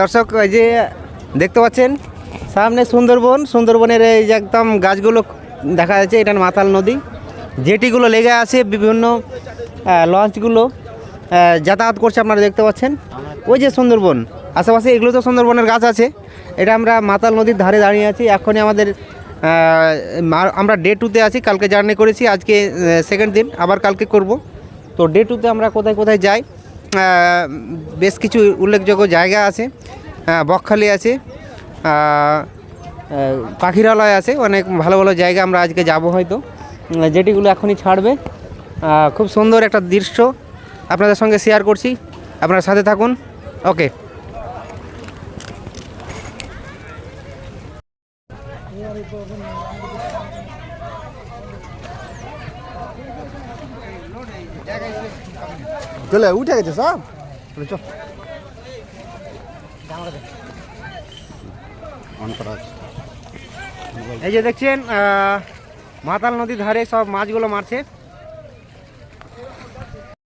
দর্শক, এই যে দেখতে পাচ্ছেন, সামনে সুন্দরবন, সুন্দরবনের এই যে একদম গাছগুলো দেখা যাচ্ছে, এটা মাতাল নদী। জেটিগুলো লেগে আছে বিভিন্ন লঞ্চগুলো যাতায়াত করছে আপনারা দেখতে পাচ্ছেন। ওই যে সুন্দরবন, আশেপাশে এগুলো তো সুন্দরবনের গাছ আছে। এটা আমরা মাতাল নদীর ধারে দাঁড়িয়ে আছি। এখনই আমাদের আমরা ডে টুতে আছি। কালকে জার্নি করেছি, আজকে সেকেন্ড দিন, আবার কালকে করব। তো ডে টুতে আমরা কোথায় কোথায় যাই? বেশ কিছু উল্লেখযোগ্য জায়গা আছে বকখালি আছে পাখিরালয় আছে, অনেক ভালো ভালো জায়গা আমরা আজকে যাব হয়তো। যেটিগুলো এখনই ছাড়বে। খুব সুন্দর একটা দৃশ্য আপনাদের সঙ্গে শেয়ার করছি। আপনার সাথে থাকুন। ওকে চলে উঠে গেছে সব চ। এই যে দেখছেন মাতাল নদীর ধারে সব মাছগুলো মারছে।